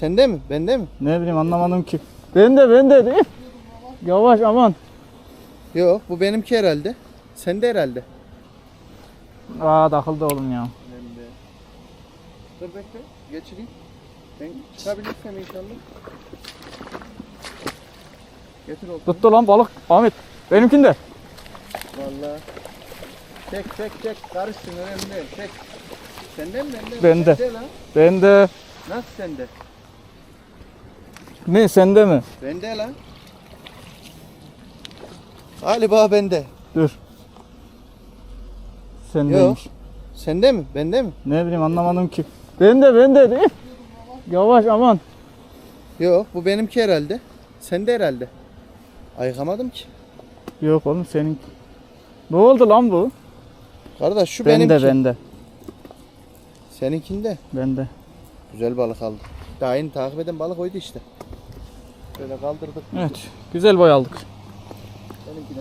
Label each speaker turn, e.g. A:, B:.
A: Sende mi? Bende mi?
B: Ne bileyim anlamadım ki. Ben de ben de değil. Yavaş aman.
A: Yok bu benimki herhalde. Sende herhalde.
B: Aa takıldı oğlum ya.
A: Bende. Dur bekle. Geçireyim. Ben çıkabilirsem inşallah. Getir olsun.
B: Tuttu lan balık. Ahmet. Benimkinde.
A: Vallahi. Çek çek çek. Karışsın önemli değil. Çek. Sende mi bende mi?
B: Bende.
A: Sende lan.
B: Bende.
A: Nasıl sende?
B: Ne sende mi?
A: Bende lan. Galiba bende.
B: Dur. Sendeymiş.
A: Sende mi? Bende mi?
B: Ne bileyim anlamadım ki. Bende bende değil. Yavaş aman.
A: Yok bu benimki herhalde. Sende herhalde. Ayıkamadım ki.
B: Yok oğlum senin. Ne oldu lan bu?
A: Kardeş şu
B: Bende
A: benimki.
B: bende.
A: Seninkinde.
B: Bende.
A: Güzel balık aldı. Daha yeni takip eden balık oydu işte. Şöyle kaldırdık.
B: Evet. Güzel boy aldık. Benimkine